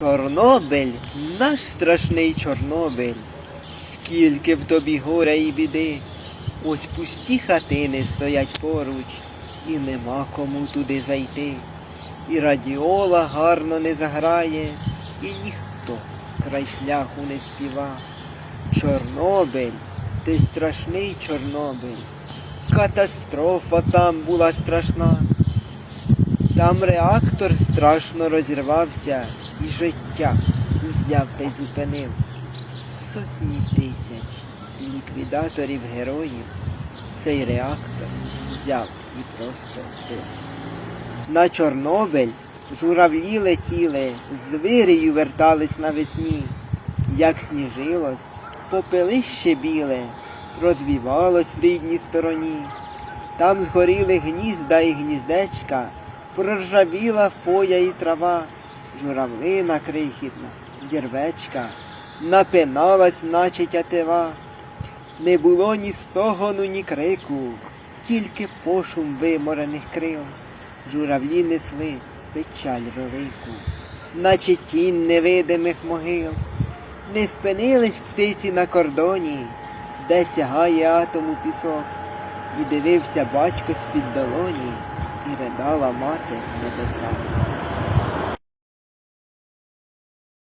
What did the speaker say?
Чорнобиль, наш страшний Чорнобиль, скільки в тобі горя і біди. Ось пусті хатини стоять поруч, і нема кому туди зайти. І радіола гарно не заграє, і ніхто край шляху не співа. Чорнобиль, ти страшний Чорнобиль, катастрофа там була страшна. Там реактор страшно розірвався і життя узяв та й зупинив. Сотні тисяч ліквідаторів героїв цей реактор взяв і просто вбив. На Чорнобиль журавлі летіли, з вирію вертались навесні. Як сніжилось, попелище біле розвівалось в рідній стороні. Там згоріли гнізда і гніздечка, проржавіла фоя і трава, журавлина крихітна, дірвечка, напиналась, наче тятива. Не було ні стогону, ні крику, тільки пошум виморених крил. Журавлі несли печаль велику, наче тінь невидимих могил. Не спинились птиці на кордоні, де сягає атому пісок. І дивився батько з-під долоні, і ридала мати в небесах.